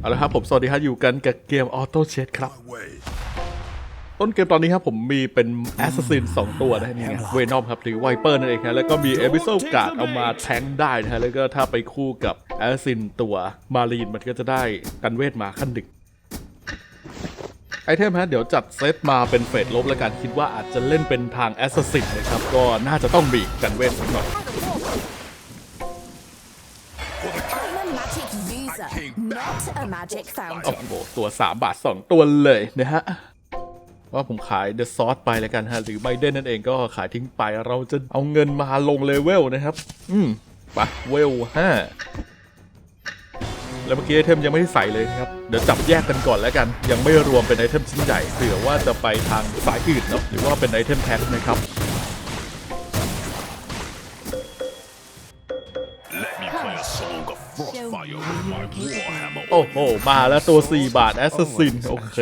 เอาละครับผมสวัสดีครับอยู่กันกับเกมออโต้เชดครับ way. ต้นเกมตอนนี้ครับผมมีเป็นแอสซัสซินสองตัวนะนี่ไงเวนอมครับหรือไวเปอร์นั่นเองครับแล้วก็มีเอพิโซดการ์ดเอามาแทงได้นะฮะแล้วก็ถ้าไปคู่กับแอสซัสซินตัวมารีนมันก็จะได้กันเวทมาขั้นดึกไอเทมฮะเดี๋ยวจัดเซตมาเป็นเฟสลบแล้วกันคิดว่าอาจจะเล่นเป็นทางแอสซัสซินนะครับก็น่าจะต้องมีกันเวทสักหน่อย magic โอ้ fountain. โหตัว 3 บาท 2 ตัวเลยนะฮะ ว่าผมขายเดอะซอสไปแล้วกันฮะ หรือไบเดนนั่นเองก็ขายทิ้งไปเราจะเอาเงินมาลงเลเวลนะครับ อืมไปเวลห้าแล้วเมื่อกี้ไอเทมยังไม่ได้ใส่เลยนะครับ เดี๋ยวจับแยกกันก่อนแล้วกัน ยังไม่รวมเป็นไอเทมชิ้นใหญ่เผื่อว่าจะไปทางสายอื่นเนาะหรือว่าเป็นไอเทมแพ็คนะครับ อ้โห มาแล้วตัว 4 บาทแอสซัสซินโอเค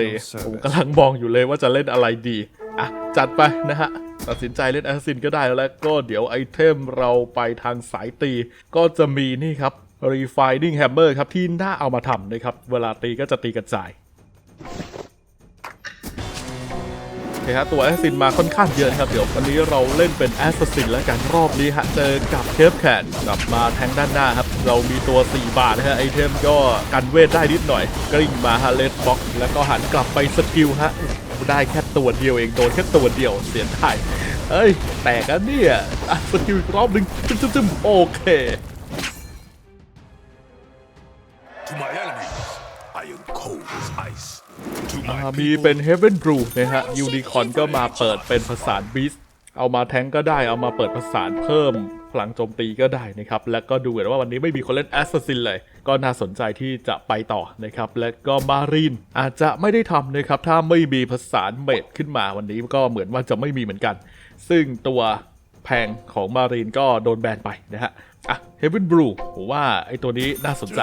ผมกำลังมองอยู่เลยว่าจะเล่นอะไรดี อะ จัดไปนะฮะ ตัดสินใจเล่นแอสซัสซินก็ได้แล้วก็เดี๋ยวไอเทมเราไปทางสายตี ก็จะมีนี่ครับ Refining Hammer ครับ ที่น่าเอามาทำนะครับ เวลาตีก็จะตีกระจาย โอเคฮะตัวแอสซินมาค่อนข้างเยอะนะครับ เดี๋ยววันนี้เราเล่นเป็นแอสซินแล้วกันรอบนี้ฮะเจอกับเคฟแคนกลับมาแทงด้านหน้าครับ เรามีตัว 4 บาทนะฮะไอเทมก็กันเวทได้นิดหน่อย กริ่งมาฮะเลสบ็อกแล้วก็หันกลับไปสกิลฮะได้แค่ตัวเดียวเองโดนแค่ตัวเดียวเสียดายเอ้ยแตกกันเนี่ยอะสกิลอีกรอบหนึ่งจึ๊มจึ๊มจึ๊มโอเค To อ่า my มีเป็น Heaven Brew นะฮะยูนิคอนก็มาเปิดเป็นผสานบีสเอามาแทงก็ได้เอามาเปิดผสานเพิ่มพลังโจมตีก็ได้นะครับ แล้วก็ดูเหมือนว่าวันนี้ไม่มีคนเล่นแอสซัสซินเลย ก็น่าสนใจที่จะไปต่อนะครับ และก็มารีนอาจจะไม่ได้ทำนะครับ ถ้าไม่มีผสานเมดขึ้นมาวันนี้ก็เหมือนว่าจะไม่มีเหมือนกัน ซึ่งตัวแพงของมารีนก็โดนแบนไปนะฮะ อะ Heaven Brew ผมว่าไอตัวนี้น่าสนใจ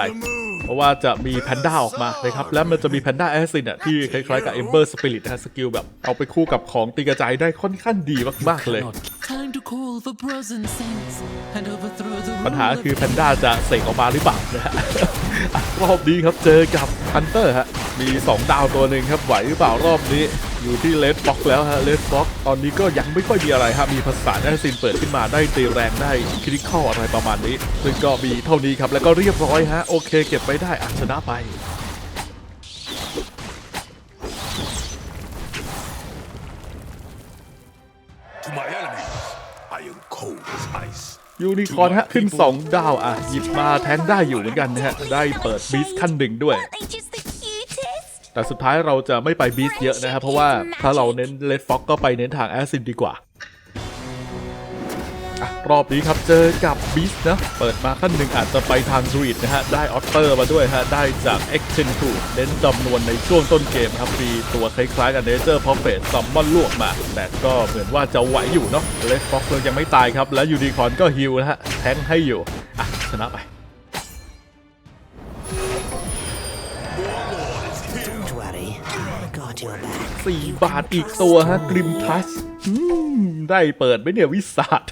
เพราะว่าจะมีแพนด้าออกมานะครับ แล้วมันจะมีแพนด้าแอสซินอะที่คล้ายๆกับ Ember Spirit นะฮะสกิลแบบเอาไปคู่กับของตีกระจายได้ค่อนข้างดีมากๆเลย Time to call the Brosen Saints and overthrow the ปัญหา rule คือแพนด้าจะเสกออกมาหรือเปล่านะฮะอะรอบนี้ครับเจอกับฮันเตอร์ฮะมี 2 ดาวตัวหนึ่งครับไหวหรือเปล่ารอบนี้ อยู่ที่เลดบ็อกแล้วฮะเลดบ็อกตอนนี้ก็ยังไม่ค่อยมีอะไรครับมีภาษาแอสซินเปิดขึ้นมาได้ตีแรงได้คริคอลอะไรประมาณนี้ ซึ่งก็มีเท่านี้ครับแล้วก็เรียบร้อยฮะโอเค เก็บไปได้อะชนะไป To my enemies, I am cold as ice. ยูนิคอร์นฮะขึ้น 2 ดาวอะ หยิบมาแทงได้อยู่เหมือนกันนะฮะ ได้เปิดบีสขั้นหนึ่งด้วย แต่สุดท้ายเราจะไม่ไปบีสเยอะนะครับ เพราะว่าถ้าเราเน้นเลดฟ็อกก็ไปเน้นทางแอสซินดีกว่าอะรอบนี้ครับเจอกับบีสนะ เปิดมาขั้นหนึ่งอาจจะไปทางดรูอิดนะฮะ ได้ออตเตอร์มาด้วยฮะ ได้จาก e x t e n 2เน้นจำนวนในช่วงต้นเกมครับมีตัวคล้ายๆกับเนเจอร์พอเฟสซัมมอนลวกมา แต่ก็เหมือนว่าจะไหวอยู่เนาะเลดฟ็อกเรายังไม่ตายครับ แล้วยูนิคอร์นก็ฮิลนะฮะแทงให้อยู่อะชนะไป 4 บาทอีกตัวฮะกริมทัชได้เปิดไหมเนี่ยวิสัท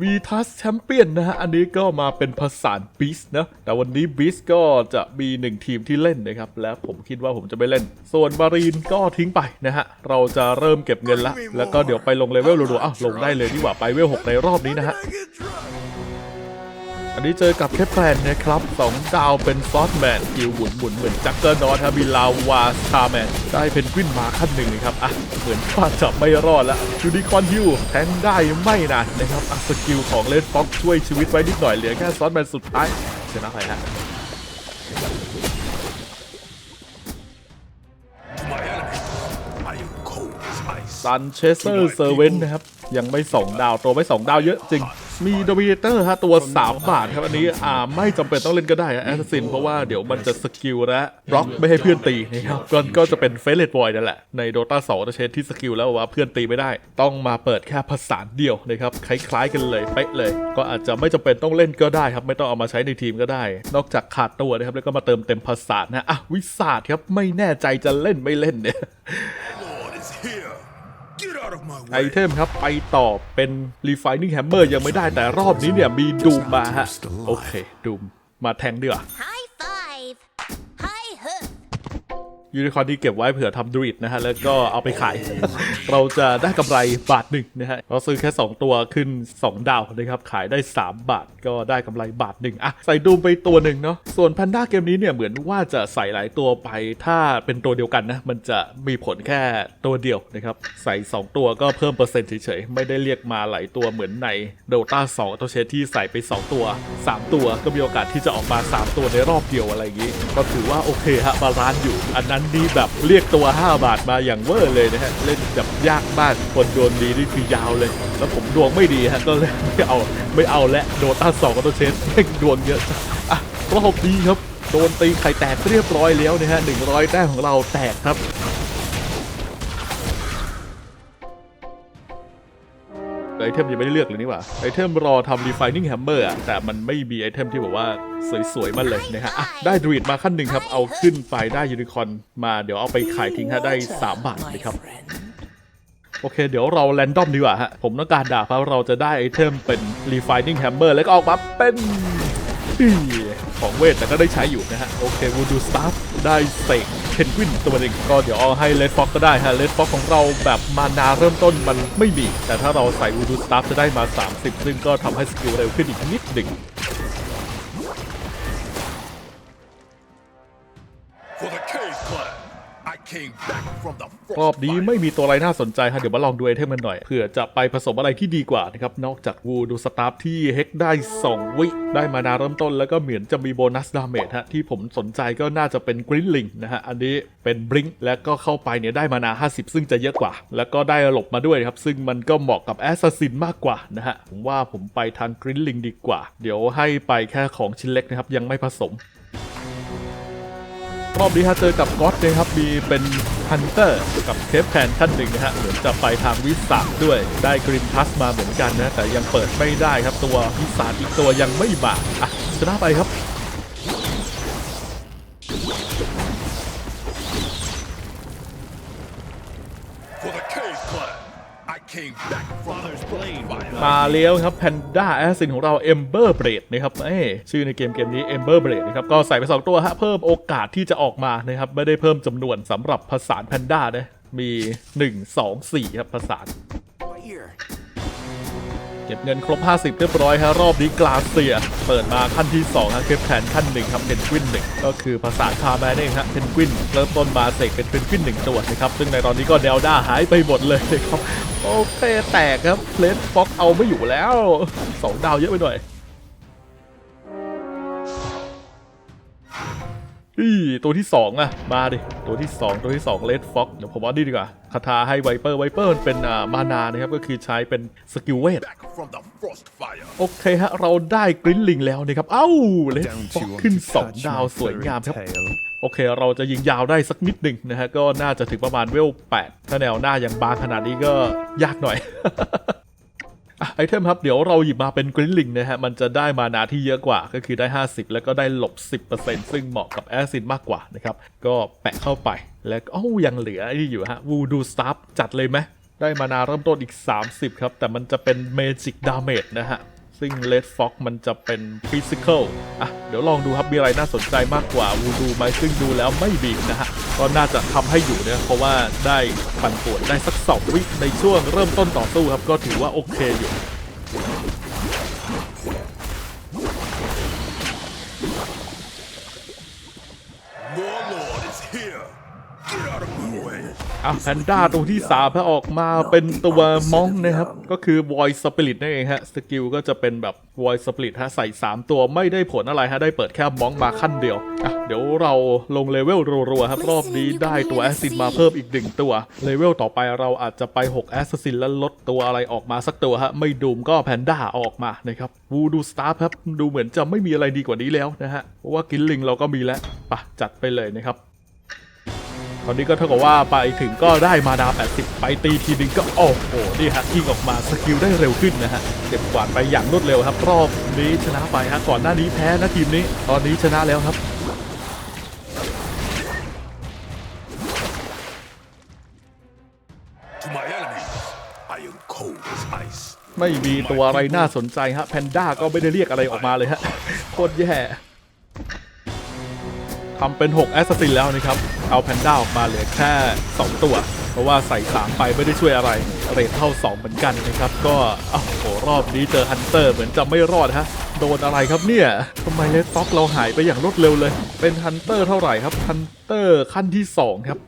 มีทัสแชมเปี้ยนนะฮะ อันนี้ก็มาเป็นภานบิสนะ แต่วันนี้บิสก็จะมีหนึ่งทีมที่เล่นนะครับ และผมคิดว่าผมจะไม่เล่น ส่วนมารีนก็ทิ้งไปนะฮะ เราจะเริ่มเก็บเงินละ แล้วก็เดี๋ยวไปลงเลเวลรัวๆอ้าวลงได้เลยดีกว่าไปเวลหกในรอบนี้นะฮะ อันนี้เจอกับแคปแพลนนะครับ2ดาวเป็นซอสแมนกิวหมุนหมุนเหมือนจักเกอร์นอตฮะมีลาวาชาแมน ได้เพนกวินมาขั้นหนึ่งนะครับ อะ เหมือนว่าจะไม่รอดล้วยูนิคอนฮิวแทงได้ไม่นานนะครับอะสกิลของเลดฟ็อกช่วยชีวิตไว้นิดหน่อยเหลือแค่ซอสแมนสุดท้ายชนะไปฮะซันเชสเตอร์เซอร์เวนนะครับ ยังไม่2ดาว ตัวไม่2ดาวเยอะจริง มีโดมิเนเตอร์ฮะตัว 3 บาทครับอันนี้อ่าไม่จำเป็นต้องเล่นก็ได้แอสซินเพราะว่าเดี๋ยวมันจะสกิลและบล็อกไม่ให้เพื่อนตีนะครับก็ก็จะเป็นเฟสเลตบอยนั่นแหละ ในโดตา2จะเชนที่สกิลแล้วว่าเพื่อนตีไม่ได้ ต้องมาเปิดแค่ภาษานเดียวนะครับคล้ายๆกันเลยเป๊ะเลย ก็อาจจะไม่จำเป็นต้องเล่นก็ได้ครับ ไม่ต้องเอามาใช้ในทีมก็ได้ นอกจากขาดตัวนะครับแล้วก็มาเติมเต็มภาษานนะอะวิสาดครับไม่แน่ใจจะเล่นไม่เล่นเนี่ย ไอ way. เทมครับ ไปต่อเป็น Refining Hammer ยังไม่ได้แต่รอบนี้เนี่ยมีดูมมาฮะ โอเคดูมมาแทงดีก ยูนิคอร์นที่เก็บไว้เผื่อทำดริดนะฮะ แล้วก็เอาไปขาย เราจะได้กำไรบาทหนึ่งนะฮะ เราซื้อแค่ 2 ตัวขึ้น 2 ดาวนะครับ ขายได้ 3 บาทก็ได้กำไรบาทหนึ่งอะ ใส่ดูมไปตัวหนึ่งเนาะ ส่วนแพนด้าเกมนี้เนี่ยเหมือนว่าจะใส่หลายตัวไป ถ้าเป็นตัวเดียวกันนะ มันจะมีผลแค่ตัวเดียวนะครับ ใส่ 2 ตัวก็เพิ่มเปอร์เซ็นต์เฉยๆ ไม่ได้เรียกมาหลายตัวเหมือนในโดต้า2ตัวเชที่ใส่ไป 2 ตัว 3 ตัวก็มีโอกาสที่จะออกมา 3 ตัวในรอบเดียวอะไรอย่างนี้ ก็ถือว่าโอเคฮะบาลานซ์อยู่อันนั้นนี่แบบเรียกตัว 5 บาทมาอย่างเวอร์เลยนะฮะ เล่นแบบยากมากคนดวงดีนี่คือยาวเลย แล้วผมดวงไม่ดีฮะก็เลยไม่เอาไม่เอาและโดนตาสองกับตัวเชนเล่นดวงเยอะอะรอบดีครับ โดนตีไข่แตกเรียบร้อยแล้วนะฮะหนึ่งร้อยแต้มของเราแตกครับ เทมยังไม่ได้เลือกเลยนี่หว่าไอเทมรอทำ refining hammer อะแต่มันไม่มีไอเทมที่แบบว่าสวยๆมาเลยนะฮะอะได้ดรีดมาขั้นหนึ่งครับ เอาขึ้นไปได้ยูนิคอนมาเดี๋ยวเอาไปขายทิ้งฮะได้ 3 บาทนะครับ โอเค เดี๋ยวเราแรนดอมดีกว่าฮะ ผมต้องการดาเพราะเราจะได้ไอเทมเป็น refining hammer แล้วก็ออกมาเป็น ของเวทแต่ก็ได้ใช้อยู่นะฮะ โอเค voodoo staff ได้เสกเพนกวินตัวหนึ่งก็เดี๋ยวเอาให้เลดฟ็อกก็ได้ฮะเลดฟ็อกของเราแบบมานาเริ่มต้นมันไม่มี แต่ถ้าเราใส่ voodoo staff จะได้มา 30 ซึ่งก็ทำให้สกิลเร็วขึ้นอีกนิดหนึ่ง For the Cave Clan, I came back from the รอบนี้ Frostfire. ไม่มีตัวอะไรน่าสนใจฮะเดี๋ยวมาลองดูไอเทมกันหน่อยเผื่อจะไปผสมอะไรที่ดีกว่านะครับนอกจากวูดูสตาร์ที่เฮกได้ 2 วิ ได้มานาเริ่มต้น แล้วก็เหมือนจะมีโบนัสดาเมจฮะที่ผมสนใจก็น่าจะเป็นกริ n ลิงนะฮะอันนี้เป็นบริงแล้วก็เข้าไปเนี่ยได้มานา 50 ซึ่งจะเยอะกว่า แล้วก็ได้หลบมาด้วยครับซึ่งมันก็เหมาะกับแอสซัสซินมากกว่านะฮะผมว่าผมไปทางกริ n ลิงดีกว่า เดี๋ยวให้ไปแค่ของชิ้นเล็กนะครับยังไม่ผสม รอบนี้ฮะเจอกับก็อตนะครับมีเป็นฮันเตอร์กับเคปแพนขั้นหนึ่งนะฮะเหมือนจะไปทางวิสาด้วย ได้กริมพัสมาเหมือนกันนะ แต่ยังเปิดไม่ได้ครับตัววิสาอีกตัวยังไม่มาอะชนะไปครับ มาเลี้ยวครับแพนด้าแอสซินของเราเอมเบอร์เบรดนะครับเอ้ชื่อในเกมเกมนี้เอมเบอร์เบรดนะครับก็ใส่ไป 2 ตัวฮะเพิ่มโอกาสที่จะออกมานะครับไม่ได้เพิ่มจำนวนสำหรับผสาแพนด้านะมี 1 2 4 ครับผสาษา เก็บเงินครบ 50 เรียบร้อยฮะรอบนี้กลาเซีย เปิดมาขั้นที่2ฮะเคปแผนขั้นหนึ่งครับเพนกวินหนึ่งก็คือภาษาคาแมนเองฮะเพนกวินเริ่มต้นมาเสกเป็นเพนกวินหนึ่งตัวนะครับซึ่งในตอนนี้ก็แนวด้าหายไปหมดเลยครับโอเคแตกครับเลนฟ็อกเอาไม่อยู่แล้ว 2 ดาวเยอะไปหน่อย อีตัวที่ 2 อะ มาดิ ตัวที่ 2 ตัวที่2เลดฟ็อกเดี๋ยวผมเอาดีดีกว่าคาถาให้ไวเปอร์ไวเปอร์มันเป็นอ่ามานานะครับ ก็คือใช้เป็นสกิลเวท โอเคฮะ เราได้กริ้นลิงแล้วนะครับ เอ้าเลด Don't ฟอกขึ้น 2 ดาวสวยงามครับ โอเค เราจะยิงยาวได้สักนิดหนึ่งนะฮะ ก็น่าจะถึงประมาณเวล 8 ถ้าแนวหน้ายังบางขนาดนี้ก็ยากหน่อย ไอเทมครับเดี๋ยวเราหยิบมาเป็นกริ้นลิงนะฮะ มันจะได้มานาที่เยอะกว่าก็คือได้ 50 แล้วก็ได้หลบ 10%ซึ่งเหมาะกับแอซินมากกว่านะครับ ก็แปะเข้าไปแล้วก็เอ้ยังเหลือไอ้นี่อยู่ฮะวูดูสตาร์จัดเลยไหมได้มานาเริ่มต้นอีก 30 ครับ แต่มันจะเป็นเมจิกดาเมจนะฮะ ซึ่ง Red Fox มันจะเป็นฟิสิก a l อะ เดี๋ยวลองดูครับ มีอะไรน่าสนใจมากกว่าวูดูไหมซึ่งดูแล้วไม่บีบนะฮะ ก็น่าจะทำให้อยู่เนี่ยเพราะว่าได้ปั่นป่วนได้สักสองวิในช่วงเริ่มต้นต่อสู้ครับ ก็ถือว่าโอเคอยู่ อะแพนด้าตัวที่3ถ้าออกมาเป็นตัวมองนะครับ ก็คือ Void Spirit นั่นเองฮะ สกิลก็จะเป็นแบบ Void Spirit ฮะ ใส่ 3 ตัวไม่ได้ผลอะไรฮะ ได้เปิดแค่มองมาขั้นเดียว อะ เดี๋ยวเราลงเลเวลรัวๆครับ รอบนี้ได้ตัวแอสซินมาเพิ่มอีก 1 ตัว เลเวลต่อไปเราอาจจะไป 6 แอสซินแล้วลดตัวอะไรออกมาสักตัวฮะ ไม่ดูมก็แพนด้าออกมานะครับวูดูสตาร์ครับดูเหมือนจะไม่มีอะไรดีกว่านี้แล้วนะฮะเพราะว่ากินลิงเราก็มีแล้วปะจัดไปเลยนะครับ ตอนนี้ก็เท่ากับว่าไปถึงก็ได้มาดาว80 ไปตีทีนึงก็โอ้โหนี่ฮะยิงออกมาสกิลได้เร็วขึ้นนะฮะเก็บกวาดไปอย่างรวดเร็วครับ รอบนี้ชนะไปฮะก่อนหน้านี้แพ้นะทีมนี้ ตอนนี้ชนะแล้วครับ To my enemies, I am cold as ice. ไม่มีตัวอะไรน่าสนใจฮะแพนด้าก็ไม่ได้เรียกอะไรออกมาเลยฮะโคตรแย่ ทำเป็น 6 แอสซัสซินแล้วนะครับ เอาแพนด้าออกมาเหลือแค่ 2 ตัว เพราะว่าใส่ 3 ไปไม่ได้ช่วยอะไร เรทเท่า 2 เหมือนกันนะครับ ก็อ้าวโหรอบนี้เจอฮันเตอร์เหมือนจะไม่รอดฮะ โดนอะไรครับเนี่ยทำไมเลสต็อกเราหายไปอย่างรวดเร็วเลย เป็นฮันเตอร์เท่าไหร่ครับฮันเตอร์ขั้นที่ 2 ครับ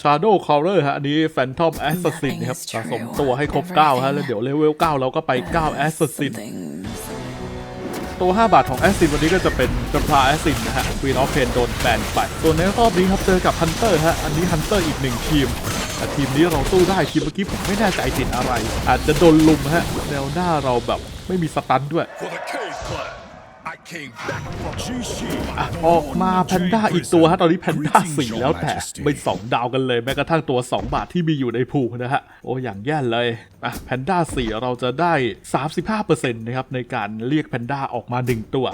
Shadow Caller ฮะ อันนี้ Phantom Assassin นะครับสะสมตัวให้ครบ 9 ฮะ แล้วเดี๋ยวเลเวล 9 เราก็ไป 9 Assassin Things. ตัว 5 บาทของแอสซินวันนี้ก็จะเป็นจัมพาแอสซินนะฮะควีนออฟเพนโดนแบนไปส่วนในรอบนี้ครับเจอกับฮันเตอร์ฮะอันนี้ฮันเตอร์อีกหนึ่งทีมแต่ทีมนี้เราสู้ได้ทีมเมื่อกี้ผมไม่แน่ใจติดอะไร อาจจะโดนลุมฮะแนวหน้าเราแบบไม่มีสตันด้วย อะออกมาแพนด้าอีกตัวฮะตอนนี้แพนด้าสี่แล้วแต่ไม่สองดาวกันเลยแม้กระทั่งตัว 2 บาทที่มีอยู่ในภูนะฮะโอ้อย่างแย่เลยอะแพนด้าสี่เราจะได้ 35%นะครับในการเรียกแพนด้าออกมา1ตัว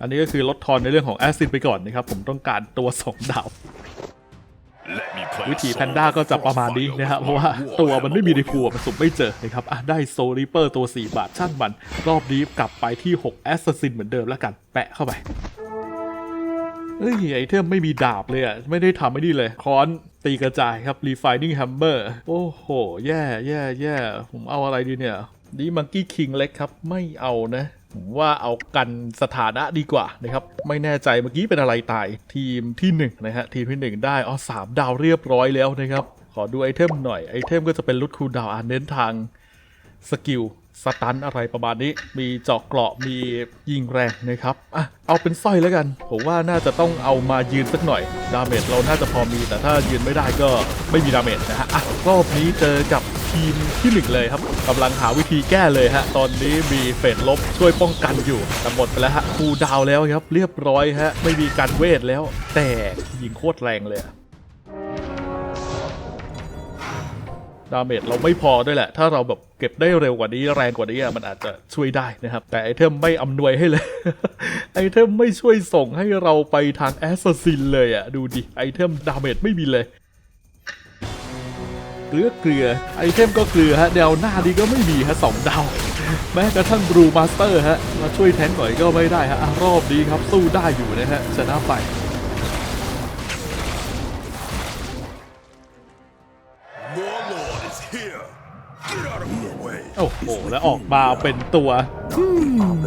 อันนี้ก็คือลดทอนในเรื่องของแอซิดไปก่อนนะครับ ผมต้องการตัว 2 ดาว Let me play วิธีแพนด้าก็จะประมาณนี้นะครับเพราะว่าตัวมันไม่มีในภูมันสุ่มไม่เจอนะครับอะได้โซลิเปอร์ตัว 4 บาทช่างมัน รอบนี้กลับไปที่ 6 แอสซัสซินเหมือนเดิมแล้วกัน แปะเข้าไปเฮ้ยไอเทมไม่มีดาบเลยอะ ไม่ได้ทำไม่ดีเลยค้อนตีกระจายครับ Refining Hammer โอ้โห แย่แย่แย่ผมเอาอะไรดีเนี่ย ดีมังกี้คิงเล็กครับ ไม่เอานะ ผมว่าเอากันสถานะดีกว่านะครับ ไม่แน่ใจเมื่อกี้เป็นอะไรตายทีมที่1นะฮะทีมที่ 1 ได้อ๋อสามดาวเรียบร้อยแล้วนะครับ ขอดูไอเทมหน่อยไอเทมก็จะเป็นลุดคูดาวอานเน้นทางสกิลสตันอะไรประมาณนี้ มีเจาะเกราะ มียิงแรงนะครับ อะ เอาเป็นสร้อยแล้วกัน ผมว่าน่าจะต้องเอามายืนสักหน่อย ดาเมจเราน่าจะพอมี แต่ถ้ายืนไม่ได้ก็ไม่มีดาเมจนะฮะ อะ รอบนี้เจอกับ ทีมที่หนึ่งเลยครับกำลังหาวิธีแก้เลยฮะ ตอนนี้มีเฟดลบช่วยป้องกันอยู่แต่หมดไปแล้วฮะคูลดาวแล้วครับ เรียบร้อยฮะ ไม่มีการเวทแล้ว แต่ยิงโคตรแรงเลยดาเมจเราไม่พอด้วยแหละ ถ้าเราแบบเก็บได้เร็วกว่านี้แรงกว่านี้มันอาจจะช่วยได้นะครับ แต่ไอเทมไม่อำนวยให้เลย ไอเทมไม่ช่วยส่งให้เราไปทางแอสซัสซินเลยอะดูดิ ไอเทมดาเมจไม่มีเลย เกลือเกลือไอเทมก็เกลือฮะแนวหน้านี้ก็ไม่มีฮะสองดาวแม้กระทั่งบรูมาสเตอร์ฮะมาช่วยแทงหน่อยก็ไม่ได้ฮะอะรอบนี้ครับสู้ได้อยู่นะฮะชนะไป Warlord is here. Get out of my way. โอ้โห แล้วออกมาเป็นตัว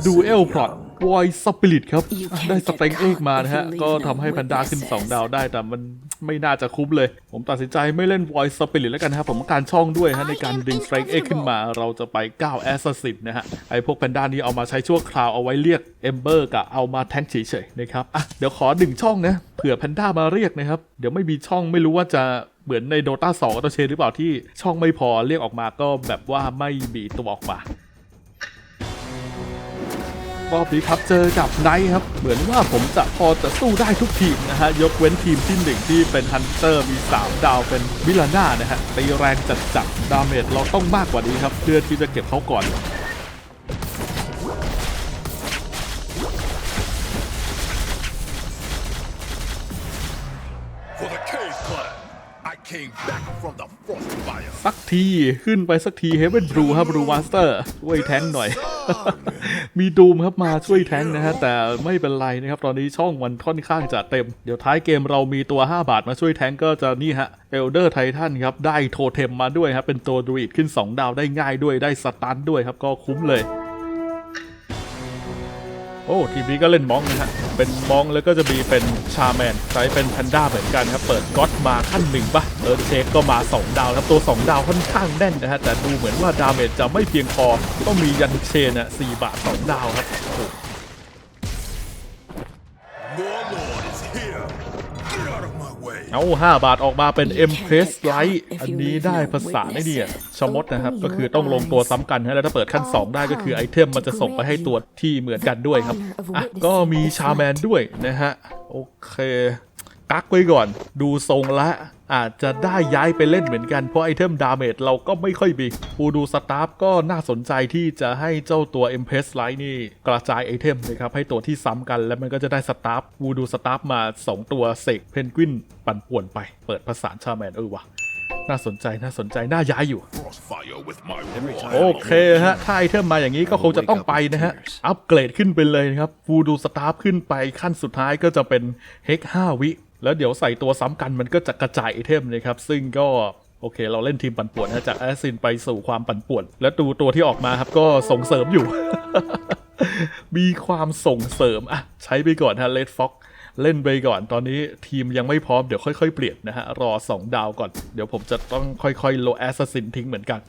ดูเอลพลอต วอยสปิริตครับ You can't ได้สเต็ง get เอกมา caught นะฮะ if you leave ก็ them ทำให้ with แพนด้าขึ้น misses 2ดาวได้แต่มันไม่น่าจะคุ้มเลย ผมตัดสินใจไม่เล่นวอยสปิริตแล้วกันนะครับ ผมต้องการช่องด้วยฮะ ในการดึงสเต็งเอกขึ้นมา เราจะไป9แอสซัสซินนะฮะ ไอพวกแพนด้านี้เอามาใช้ชั่วคราวเอาไว้เรียกเอมเบอร์กับเอามาแทงเฉยๆนะครับอะเดี๋ยวขอหนึ่งช่องนะเผื่อแพนด้ามาเรียกนะครับเดี๋ยวไม่มีช่องไม่รู้ว่าจะเหมือนใน Dota 2อัตโนเชนหรือเปล่าที่ช่องไม่พอเรียกออกมาก็แบบว่าไม่มีตัวออกมา รอบนี้ครับเจอกับไนท์ครับ เหมือนว่าผมจะพอจะสู้ได้ทุกทีมนะฮะ ยกเว้นทีมที่หนึ่งที่เป็นฮันเตอร์มี 3 ดาวเป็นมิลาน่านะฮะตีแรงจัดจัดๆดาเมจเราต้องมากกว่านี้ครับ เพื่อที่จะเก็บเขาก่อน ที ขึ้นไปสักทีเฮเ e นบรูครับบรูมาสเตอร์ช่วยแทงหน่อย มีดูมครับมาช่วยแทงนะฮะ แต่ไม่เป็นไรนะครับ ตอนนี้ช่องมันค่อนข้างจะเต็ม เดี๋ยวท้ายเกมเรามีตัว 5 บาทมาช่วยแทงก็จะนี่ฮะเอลเดอร์ไททันครับ ได้โทเทมมาด้วยครับ เป็นตัวดูอิดขึ้น 2 ดาวได้ง่ายด้วยได้สตันด้วยครับก็คุ้มเลย โอ้ทีมนี้ก็เล่นมองนะฮะ เป็นมองแล้วก็จะมีเป็นชาแมนใช้เป็นแพนด้าเหมือนกันครับ เปิดก็อตมาขั้นหนึ่งปะเออเชคก็มา 2 ดาวครับ ตัว 2 ดาวค่อนข้างแน่นนะฮะ แต่ดูเหมือนว่าดาเมจจะไม่เพียงพอ ต้องมียันเชนอะ4บาท2ดาวครับ เอา5บาทออกมาเป็น M p r e s s Light อันนี้ได้ภาษาไอ้เนี่ยชมดนะครับ ก็คือต้องลงตัวซ้ำกันฮะแล้วถ้าเปิดขั้น 2 ได้ก็คือไอเทมมันจะส่งไปให้ตัวที่เหมือนกันด้วยครับ อะ ก็มีชาแมนด้วยนะฮะ โอเค กักไว้ก่อน ดูทรงละ อาจจะได้ย้ายไปเล่นเหมือนกัน เพราะไอเทมดาเมจเราก็ไม่ค่อยมีปูดูสตาฟก็น่าสนใจที่จะให้เจ้าตัว m p r e s s Light นี่กระจายไอเทมนะครับ ให้ตัวที่ซ้ำกัน แล้วมันก็จะได้สตาฟวูดูสตาฟมา 2 ตัวเสกเพนกวินปั่นป่วนไป เปิดผสานชาแมนเออวะน่าสนใจน่าสนใจ น่าย้ายอยู่ Crossfire with my โอ war เคฮะ ถ้าไอเทมมาอย่างนี้ก็คงจะต้องไปนะฮะ อัปเกรดขึ้นไปเลยนะครับฟูดูสตาร์ฟขึ้นไปขั้นสุดท้ายก็จะเป็นเฮก5วิ แล้วเดี๋ยวใส่ตัวซ้ำกันมันก็จะกระจายไอเทมนะครับ ซึ่งก็โอเค เราเล่นทีมปั่นป่วนนะจากแอสซินไปสู่ความปั่นป่วน และดูตัวที่ออกมาครับก็ส่งเสริมอยู่ มีความส่งเสริมอะใช้ไปก่อนฮะเลดฟ็อกเล่นไปก่อนตอนนี้ทีมยังไม่พร้อมเดี๋ยวค่อยๆ เปลี่ยนนะฮะ รอ 2 ดาวก่อน เดี๋ยวผมจะต้องค่อยๆ โลแอสซัสซินทิ้งเหมือนกัน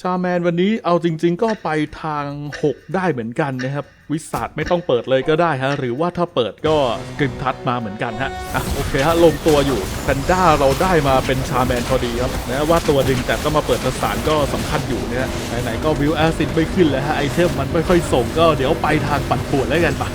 ชาแมนวันนี้เอาจริง ๆ ก็ไปทาง 6 ได้เหมือนกันนะครับ วิสาดไม่ต้องเปิดเลยก็ได้ฮะ หรือว่าถ้าเปิดก็กริมทัดมาเหมือนกันฮะอะโอเคฮะลงตัวอยู่แพนด้าเราได้มาเป็นชาแมนพอดีครับนะว่าตัวดึงแต่ก็มาเปิดประสานก็สำคัญอยู่เนี่ยไหนๆก็วิวแอซิดไม่ขึ้นแล้วฮะไอเทมมันไม่ค่อยส่งก็เดี๋ยวไปทางปั่นป่วนแล้วกันปะ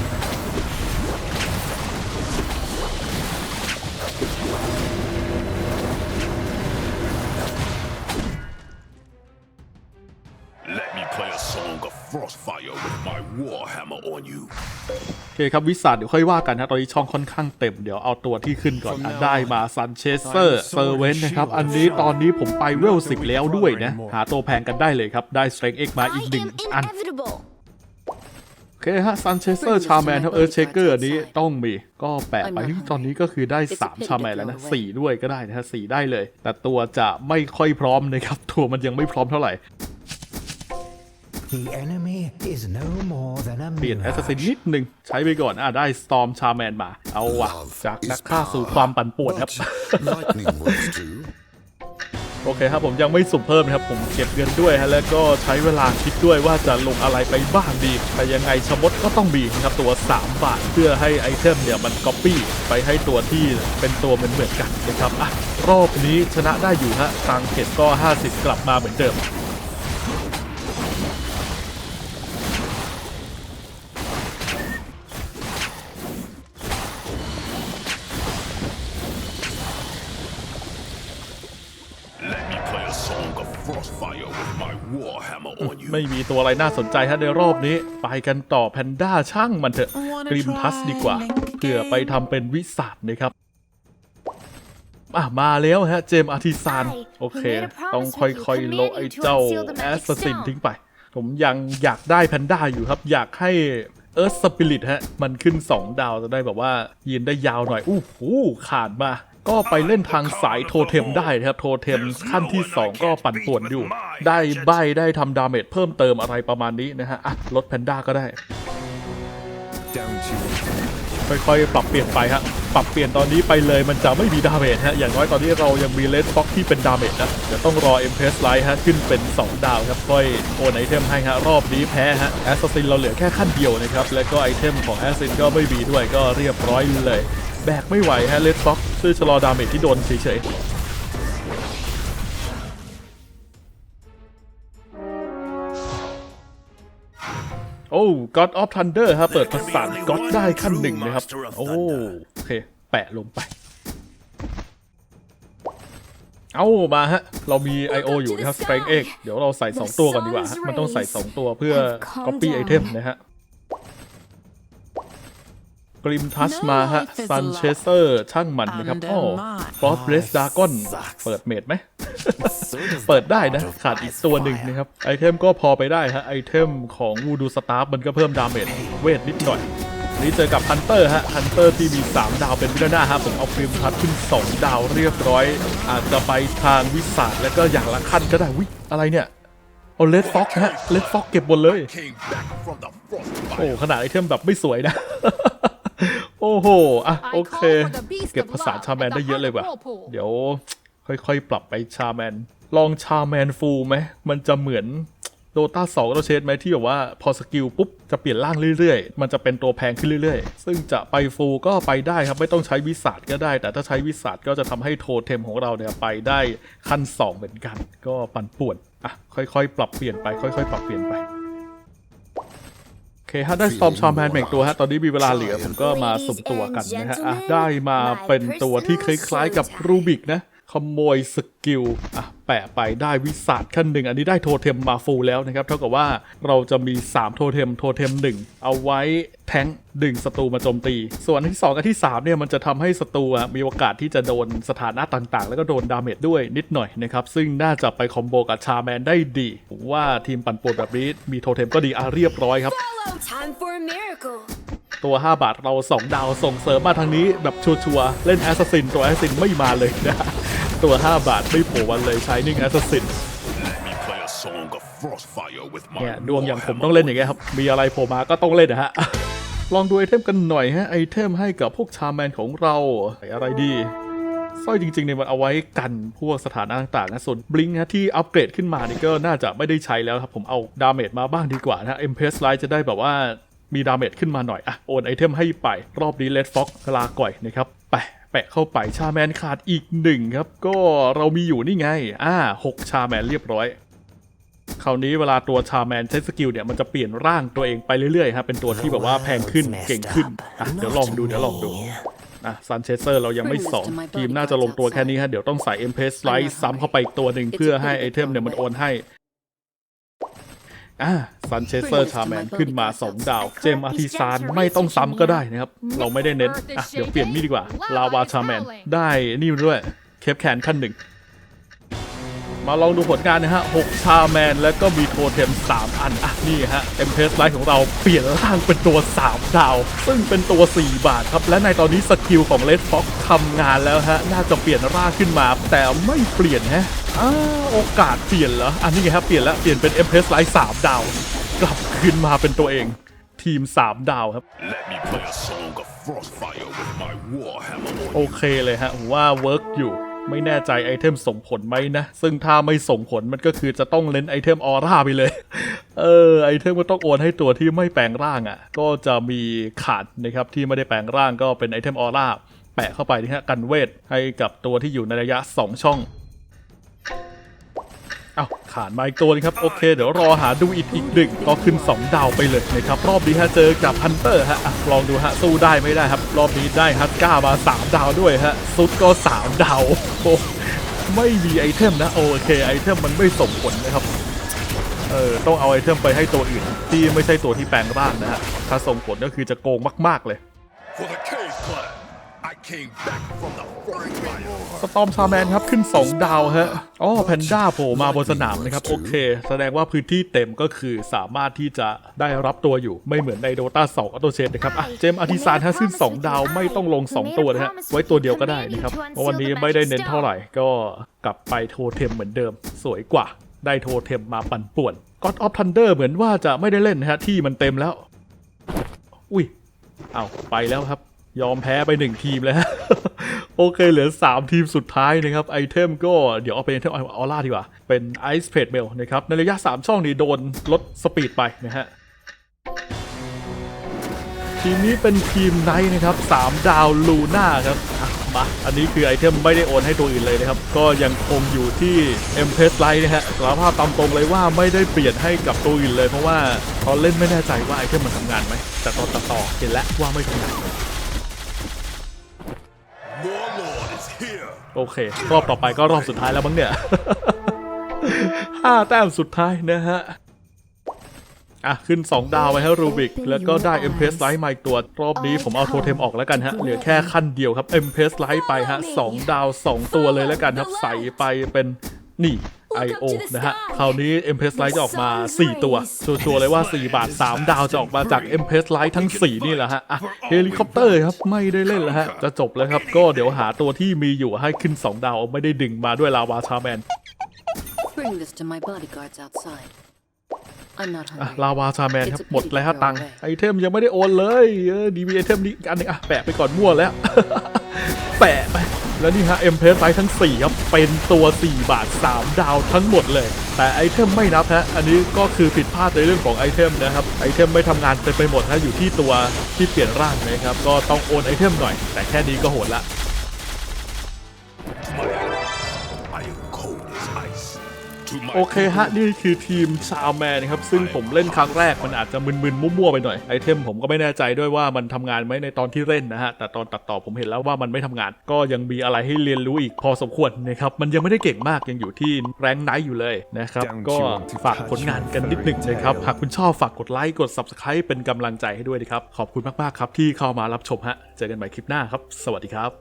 คครับวิสาดเดี๋ยวค่อยว่ากันนะตอนนี้ช่องค่อนข้างเต็ม เดี๋ยวเอาตัวที่ขึ้นก่อนอะได้มาซันเชสเซอร์เซอร์เวนนะครับ อันนี้ตอนนี้ผมไปเวลสิบแล้วด้วยนะ หาตัวแพงกันได้เลยครับ ได้สเตร g เอ็กมา I อีกหนึ่ง am อัน inevitable. โอเคฮะซันเชสเซอร์ชาแมนครับเออเชเกอร์อันนี้ต้องมีก็แปะไปเฮ้ยตอนนี้ก็คือได้ 3 ชาแมนแล้วนะ4ด้วยก็ได้นะฮะ4ได้เลย แต่ตัวจะไม่ค่อยพร้อมนะครับตัวมันยังไม่พร้อมเท่าไหร่ The enemy is no more than a เปลี่ยนแอสซัสซิน mirage. นิดหนึ่งใช้ไปก่อน อะ ได้สตอมชาแมนมา เอาวะจากนักฆ่าสู่ความปั่นป่วนครับ Lightning works too. โอเคครับ ผมยังไม่สุ่มเพิ่มนะครับ ผมเก็บเงินด้วยฮะแล้วก็ใช้เวลาคิดด้วยว่าจะลงอะไรไปบ้างดี แต่ยังไงชะมดก็ต้องมีนะครับ ตัว 3 บาท เพื่อให้ไอเทมเนี่ยมันก๊อปปี้ไปให้ตัวที่เป็นตัวเหมือนเหมือนๆกันนะครับอะรอบนี้ชนะได้อยู่ฮะตังเก็ตก็ 50 กลับมาเหมือนเดิม ไม่มีตัวอะไรน่าสนใจฮะในรอบนี้ ไปกันต่อแพนด้าช่างมันเถอะ Wanna กริมทัส try ดีกว่า Link เพื่อไปทำเป็นวิสัทนะครับอะมาแล้วฮะ เจมอาร์ติซานโอเค ต้องค่อยๆโลไอ้เจ้าแอสซัสซินทิ้งไป ผมยังอยากได้แพนด้าอยู่ครับ อยากให้เอิร์ธสปิริตฮะ มันขึ้น 2 ดาวจะได้แบบว่ายืนได้ยาวหน่อย อู้หูขาดมา ก็ไปเล่นทางสายโทเทมได้นะครับ โทเทมขั้นที่ 2 ก็ปั่นป่วนอยู่ ได้ใบได้ทำดาเมจเพิ่มเติมอะไรประมาณนี้นะฮะอะลดแพนด้าก็ได้ ค่อยๆ ปรับเปลี่ยนไปฮะ ปรับเปลี่ยนตอนนี้ไปเลยมันจะไม่มีดาเมจฮะ อย่างน้อยตอนนี้เรายังมีเลสฟ็อกที่เป็นดาเมจนะเดี๋ยวต้องรอ e m p r e s s Light ฮะ ขึ้นเป็น 2 ดาวครับ ค่อยโอนไอเทมให้ฮะ รอบนี้แพ้ฮะแอสซัสซินเราเหลือแค่ขั้นเดียวนะครับ แล้วก็ไอเทมของแอสซินก็ไม่มีด้วยก็เรียบร้อยเลย แบกไม่ไหวฮะเลสฟ็อกช่วยชะลอดาเมจที่โดนเฉยๆโอ้ God of Thunder ฮะเปิดภาษา God ได้ขั้นหนึ่งนะครับ โอ้ โอเค แปะลงไป เอามาฮะ เรามี I.O. อยู่นะครับ Strength X เดี๋ยวเราใส่ 2 ตัวก่อนดีกว่าฮะมันต้องใส่ 2 ตัวเพื่อ Copy Item นะฮะ กริมทัชมาฮะซันเชเซอร์ช่างมันนะครับโอ้ฟอสเบรสดากอนเปิดเมดไหม เปิดได้นะ ขาดอีกตัวหนึ่งนะครับ ไอเทมก็พอไปได้ฮะ ไอเทมของวูดูสตาร์มันก็เพิ่มดาเมจเวทนิดหน่อย นี่เจอกับฮันเตอร์ฮะ ฮันเตอร์ที่มี 3 ดาวเป็นวิลล่าฮะผมเอากริมทัชขึ้น 2 ดาวเรียบร้อย อาจจะไปทางวิสาดแล้วก็อย่างละขั้นก็ได้วิอะไรเนี่ยเอาเลดฟ็อกฮะเลดฟ็อกเก็บหมดเลย came back from the โอ้ Frostfire. ขนาดไอเทมแบบไม่สวยนะ โอ้โห อะ โอเค เก็บภาษาชาแมนได้เยอะเลยว่ะ เดี๋ยวค่อยๆ ปรับไปชาแมน ลองชาแมนฟูลไหม มันจะเหมือนโดตาสองเราเชดไหมที่แบบว่าพอสกิลปุ๊บ จะเปลี่ยนร่างเรื่อยๆ มันจะเป็นตัวแพงขึ้นเรื่อยๆ ซึ่งจะไปฟูลก็ไปได้ครับ ไม่ต้องใช้วิสัทก็ได้ แต่ถ้าใช้วิสัทก็จะทำให้โทเทมของเราเนี่ยไปได้ขั้น 2 เหมือนกัน ก็ปั่นป่วน อะ ค่อยๆ ปรับเปลี่ยนไป ค่อยๆ ปรับเปลี่ยนไปโอ เคฮะได้สตอมชาแมนแบ่งตัวฮะตอนนี้มีเวลาเหลือผมก็มาสุ่มตัวกันนะฮะอะได้มาเป็นตัวที่คล้ายๆกับรูบิกนะ ขโมยสกิลอะแปะไปได้วิสัทขั้นหนึ่งอันนี้ได้โทเทมมาฟูลแล้วนะครับ เท่ากับว่าเราจะมี 3 โทเทมโทเทม 1 เอาไว้แทงค์ดึงศัตรูมาโจมตี ส่วนที่ 2 กับที่ 3 เนี่ยมันจะทำให้ศัตรูมีโอกาสที่จะโดนสถานะต่างๆ แล้วก็โดนดาเมจด้วยนิดหน่อยนะครับ ซึ่งน่าจะไปคอมโบกับชาแมนได้ดี ผมว่าทีมปั่นป่วนแบบนี้มีโทเทมก็ดีอะเรียบร้อยครับ Follow time for a miracle. ตัว 5 บาทเรา 2 ดาวส่งเสริมมาทางนี้แบบชัวร์ๆเล่นแอสซัสซินตัวแอสซัสซินไม่มาเลยนะ ตัว 5 บาทไม่โผล่วันเลยใช้นิ่งแอสซัสซิน Let me play a song of frostfire with my เนี่ยดวงอย่างผมต้องเล่นอย่างเงี้ยครับ มีอะไรโผล่มาก็ต้องเล่นนะฮะ ลองดูไอเทมกันหน่อยฮะไอเทมให้กับพวกชาแมนของเราใส่อะไรดีสร้อยจริงๆเนี่ยมันเอาไว้กันพวกสถานะต่างๆนะส่วนบลิงฮะที่อัปเกรดขึ้นมานี่ก็น่าจะไม่ได้ใช้แล้วครับ ผมเอาดาเมจมาบ้างดีกว่านะเอ็มเพสไลท์จะได้แบบว่า มีดาเมจขึ้นมาหน่อยอะโอนไอเทมให้ไปรอบนี้เลดฟ็อกลาก่อยนะครับแปะแปะเข้าไปชาแมนขาดอีกหนึ่งครับ ก็เรามีอยู่นี่ไง อ่าหกชาแมนเรียบร้อย คราวนี้เวลาตัวชาแมนใช้สกิลเนี่ยมันจะเปลี่ยนร่างตัวเองไปเรื่อยๆฮะเป็นตัวที่แบบว่าแพงขึ้นเก่งขึ้นอะเดี๋ยวลองดูเดี๋ยวลองดูอะซันเชสเซอร์เรายังไม่สองทีมน่าจะลงตัวแค่นี้ฮะเดี๋ยวต้องใส่เอ็มเพสไลท์ซ้ำเข้าไปอีกตัวหนึ่งเพื่อให้ไอเทมเนี่ยมันโอนให้ อะซันเชสเซอร์ชาแมนขึ้นมา2ดาว เจมอาร์ติซานไม่ต้องซ้ำก็ได้นะครับ เราไม่ได้เน้น อะ เดี๋ยวเปลี่ยนนี่ดีกว่า ลาวาชาแมน ได้นี่ด้วย เคปแคนขั้นหนึ่ง มาลองดูผลงานนะฮะ 6 ชาแมน แล้วก็มีโทเทม 3 อัน อะ นี่ฮะ เอ็มเพสไลท์ของเราเปลี่ยนร่างเป็นตัว 3 ดาว ซึ่งเป็นตัว 4 บาทครับ และในตอนนี้สกิลของเลดฟ็อกทำงานแล้วฮะ น่าจะเปลี่ยนร่างขึ้นมา แต่ไม่เปลี่ยนฮะอ้าโอกาสเปลี่ยนเหรออันนี้ไงครับเปลี่ยนแล้ว เปลี่ยนเป็นเอ็มเพสไลท์3ดาว กลับคืนมาเป็นตัวเอง ทีม 3 ดาวครับ Let me play a song of frostfire with my warhammer โอเคเลยฮะผมว่าเวิร์กอยู่ ไม่แน่ใจไอเทมส่งผลไหมนะ ซึ่งถ้าไม่ส่งผลมันก็คือจะต้องเล่นไอเทมออร่าไปเลย เออไอเทมก็ต้องโอนให้ตัวที่ไม่แปลงร่างอะ่ะ ก็จะมีขาดนะครับที่ไม่ได้แปลงร่างก็เป็นไอเทมออร่าแปะเข้าไปนะฮะกันเวทให้กับตัวที่อยู่ในระยะ 2 ช่อง เอาขาดมาอีกตัวนึงครับ โอเค เดี๋ยวรอหาดูอีกอีกหนึ่งก็ขึ้น 2 ดาวไปเลยนะครับ รอบนี้ฮะเจอกับฮันเตอร์ฮะลองดูฮะ สู้ได้ไม่ได้ครับ รอบนี้ได้ฮัตก้ามา 3 ดาวด้วยฮะ ซุดก็ 3 ดาวโอ้ไม่มีไอเทมนะ โอเค ไอเทมมันไม่ส่งผลนะครับเออต้องเอาไอเทมไปให้ตัวอื่น ที่ไม่ใช่ตัวที่แปลงร่างนะฮะถ้าส่งผลก็คือจะโกงมาก ๆเลย สตอมชาแมนครับขึ้น 2 ดาวฮะอ๋อแพนด้าโผล่มาบนสนามนะครับ โอเค แสดงว่าพื้นที่เต็มก็คือสามารถที่จะได้รับตัวอยู่ไม่เหมือนในโดตา2ออโตเชนนะครับอะเจมอาร์ติซานฮะขึ้น 2 ดาวไม่ต้องลง 2 ตัวนะฮะไว้ตัวเดียวก็ได้นะครับเพราะวันนี้ไม่ได้เน้นเท่าไหร่ก็กลับไปโทเทมเหมือนเดิม สวยกว่าได้โทเทมมาปั่นป่วน God of Thunder เหมือนว่าจะไม่ได้เล่นนะฮะที่มันเต็มแล้ว อุ้ยเอาไปแล้วครับ ยอมแพ้ไปหนึ่งทีมแล้ว โอเคเหลือ 3 ทีมสุดท้ายนะครับ ไอเทมก็เดี๋ยวเอาเป็นไอเทมออร่าดีกว่า เป็นไอซ์เพดเบลนะครับ ในระยะ 3 ช่องนี้โดนลดสปีดไปนะฮะ ทีมนี้เป็นทีมไนท์นะครับ 3 ดาวลูน่าครับมาอันนี้คือไอเทมไม่ได้โอนให้ตัวอื่นเลยนะครับ ก็ยังคงอยู่ที่ m p s l i g h t นะฮะสารภาพตามตรงเลยว่าไม่ได้เปลี่ยนให้กับตัวอื่นเลย เพราะว่าตอนเล่นไม่แน่ใจว่าไอเทมมันทำงานไหมแต่ตอนตัดต่อเห็นแล้วว่าไม่ทำงาน โอเค รอบต่อไปก็รอบสุดท้ายแล้วมั้งเนี่ยห้าแต้มสุดท้ายนะฮะ อะ ขึ้น 2 ดาวไปให้รูบิก แล้วก็ได้ m p s Light มาอีกตัว รอบนี้ผมเอาโทเทมออกแล้วกันฮะ เหลือแค่ขั้นเดียวครับ m p s Light ไปฮะ 2 ดาว 2 ตัวเลยแล้วกันครับ ใส่ไปเป็นนี่ IO นะฮะ คราวนี้ m p s Light จะออกมา 4 ตัว ชัวร์ๆเลยว่า 4 บาท 3 ดาวจะออกมาจาก m p s Light ทั้ง 4 นี่แหละฮะอะเฮลิคอปเตอร์ครับ ไม่ได้เล่นแล้วฮะ จะจบแล้วครับ ก็เดี๋ยวหาตัวที่มีอยู่ให้ขึ้น 2 ดาว ไม่ได้ดึงมาด้วยลาวาชาแมน Bring this to my bodyguards outside. I'm not อะ hungry. ลาวาชาแมนครับ หมดแล้วตังค์ไอเทมยังไม่ได้โอนเลยเออดีมีไอเทมนี้อีกอันหนึงอะแปะไปก่อนมั่วแล้ว แปะไป แล้วนี่ฮะเอ็มเพสไซทั้ง 4 ครับ เป็นตัว 4 บาท 3 ดาวทั้งหมดเลย แต่ไอเทมไม่นับฮะ อันนี้ก็คือผิดพลาดในเรื่องของไอเทมนะครับ ไอเทมไม่ทำงานเต็มไปหมดฮะอยู่ที่ตัวที่เปลี่ยนร่างนะครับ ก็ต้องโอนไอเทมหน่อย แต่แค่นี้ก็โหดละ โอเคฮะ นี่คือทีมชาวแมนนะครับ ซึ่งผมเล่นครั้งแรกมันอาจจะมึนๆ มั่วๆ ไปหน่อย ไอเทมผมก็ไม่แน่ใจด้วยว่ามันทำงานไหมในตอนที่เล่นนะฮะ แต่ตอนตัดต่อผมเห็นแล้วว่ามันไม่ทำงาน ก็ยังมีอะไรให้เรียนรู้อีกพอสมควรนะครับ มันยังไม่ได้เก่งมากยังอยู่ที่แรงไนท์อยู่เลยนะครับ ก็ฝากผลงานกันนิดหนึ่งนะครับ หากคุณชอบฝากกดไลค์กด subscribe เป็นกำลังใจให้ด้วยนะครับ ขอบคุณมากๆครับที่เข้ามารับชมฮะ เจอกันใหม่คลิปหน้าครับ สวัสดีครับ